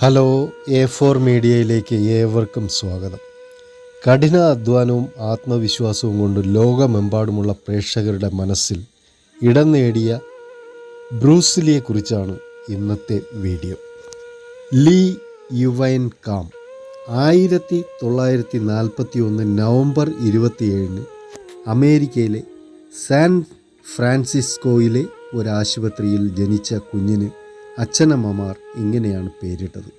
Hello A four മീഡിയയിലേക്ക് ഏവർക്കും സ്വാഗതം. കഠിന അധ്വാനവും ആത്മവിശ്വാസവും കൊണ്ട് ലോകമെമ്പാടുമുള്ള പ്രേക്ഷകരുടെ മനസ്സിൽ ഇടം നേടിയ ബ്രൂസ്ലിയെക്കുറിച്ചാണ് ഇന്നത്തെ വീഡിയോ. ലീ യുവൈൻ കാം ആയിരത്തി തൊള്ളായിരത്തി നാൽപ്പത്തി ഒന്ന് നവംബർ ഇരുപത്തിയേഴിന് അമേരിക്കയിലെ സാൻ ഫ്രാൻസിസ്കോയിലെ ഒരു ആശുപത്രിയിൽ ജനിച്ച കുഞ്ഞിന് അച്ഛനമ്മമാർ ഇങ്ങനെയാണ് പേരിട്ടത്.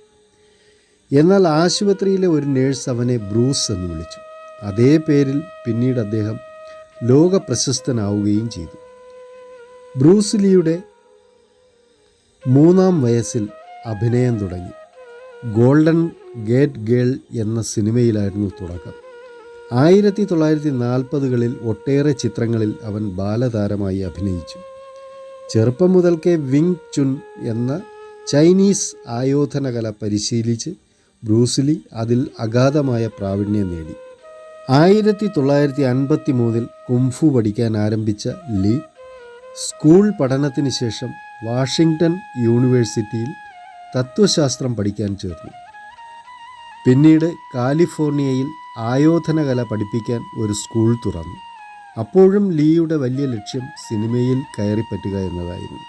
എന്നാൽ ആശുപത്രിയിലെ ഒരു നേഴ്സ് അവനെ ബ്രൂസ് എന്ന് വിളിച്ചു. അതേ പേരിൽ പിന്നീട് അദ്ദേഹം ലോക പ്രശസ്തനാവുകയും ചെയ്തു ബ്രൂസ്ലിയുടെ മൂന്നാം വയസ്സിൽ അഭിനയം തുടങ്ങി. ഗോൾഡൻ ഗേറ്റ് ഗേൾ എന്ന സിനിമയിലായിരുന്നു തുടക്കം. ആയിരത്തി തൊള്ളായിരത്തി നാൽപ്പതുകളിൽ ഒട്ടേറെ ചിത്രങ്ങളിൽ അവൻ ബാലതാരമായി അഭിനയിച്ചു. ചെറുപ്പം മുതൽക്കേ വിങ് ചുൻ എന്ന ചൈനീസ് ആയോധനകല പരിശീലിച്ച് ബ്രൂസ്ലി അതിൽ അഗാധമായ പ്രാവീണ്യം നേടി. ആയിരത്തി തൊള്ളായിരത്തി അൻപത്തി മൂന്നിൽ കുംഫു പഠിക്കാൻ ആരംഭിച്ച ലീ സ്കൂൾ പഠനത്തിന് ശേഷം വാഷിങ്ടൺ യൂണിവേഴ്സിറ്റിയിൽ തത്വശാസ്ത്രം പഠിക്കാൻ ചേർന്നു. പിന്നീട് കാലിഫോർണിയയിൽ ആയോധനകല പഠിപ്പിക്കാൻ ഒരു സ്കൂൾ തുറന്നു. അപ്പോഴും ലീയുടെ വലിയ ലക്ഷ്യം സിനിമയിൽ കയറിപ്പറ്റുക എന്നതായിരുന്നു.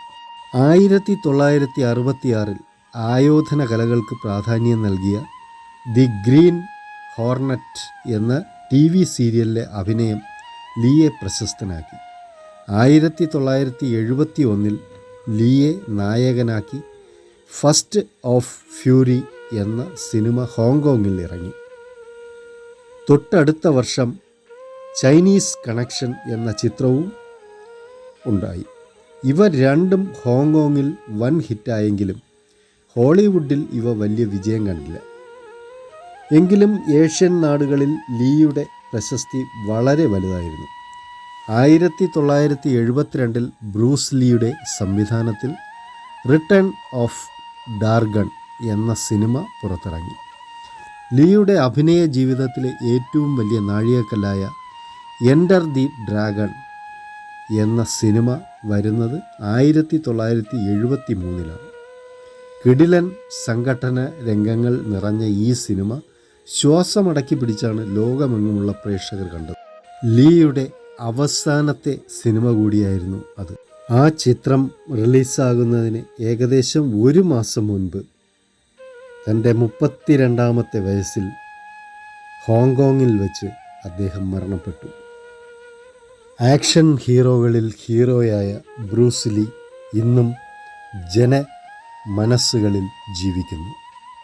ആയിരത്തി തൊള്ളായിരത്തി അറുപത്തിയാറിൽ ആയോധന കലകൾക്ക് പ്രാധാന്യം നൽകിയ ദി ഗ്രീൻ ഹോർണറ്റ് എന്ന ടി വി സീരിയലിലെ അഭിനയം ലീയെ പ്രശസ്തനാക്കി. ആയിരത്തി തൊള്ളായിരത്തി എഴുപത്തി ഒന്നിൽ ലീയെ നായകനാക്കി ഫസ്റ്റ് ഓഫ് ഫ്യൂരി എന്ന സിനിമ ഹോങ്കോങ്ങിൽ ഇറങ്ങി. തൊട്ടടുത്ത വർഷം ചൈനീസ് കണക്ഷൻ എന്ന ചിത്രവും ഉണ്ടായി. ഇവ രണ്ടും ഹോങ്കോങ്ങിൽ വൻ ഹിറ്റായെങ്കിലും ഹോളിവുഡിൽ ഇവ വലിയ വിജയം കണ്ടില്ല. എങ്കിലും ഏഷ്യൻ നാടുകളിൽ ലീയുടെ പ്രശസ്തി വളരെ വലുതായിരുന്നു. ആയിരത്തി തൊള്ളായിരത്തി എഴുപത്തിരണ്ടിൽ ബ്രൂസ് ലീയുടെ സംവിധാനത്തിൽ റിട്ടേൺ ഓഫ് ഡാർഗൺ എന്ന സിനിമ പുറത്തിറങ്ങി. ലീയുടെ അഭിനയ ജീവിതത്തിലെ ഏറ്റവും വലിയ നാഴികക്കല്ലായ എന്റർ ദി ഡ്രാഗൺ എന്ന സിനിമ വരുന്നത് ആയിരത്തി തൊള്ളായിരത്തി എഴുപത്തി മൂന്നിലാണ് കിടിലൻ സംഘടന രംഗങ്ങൾ നിറഞ്ഞ ഈ സിനിമ ശ്വാസമടക്കി പിടിച്ചാണ് ലോകമെങ്ങുമുള്ള പ്രേക്ഷകർ കണ്ടത്. ലീയുടെ അവസാനത്തെ സിനിമ കൂടിയായിരുന്നു അത്. ആ ചിത്രം റിലീസാകുന്നതിന് ഏകദേശം ഒരു മാസം മുൻപ് തന്റെ മുപ്പത്തിരണ്ടാമത്തെ വയസ്സിൽ ഹോങ്കോങ്ങിൽ വെച്ച് അദ്ദേഹം മരണപ്പെട്ടു. ആക്ഷൻ ഹീറോകളിൽ ഹീറോയായ ബ്രൂസ്ലി ഇന്നും ജന മനസ്സുകളിൽ ജീവിക്കുന്നു.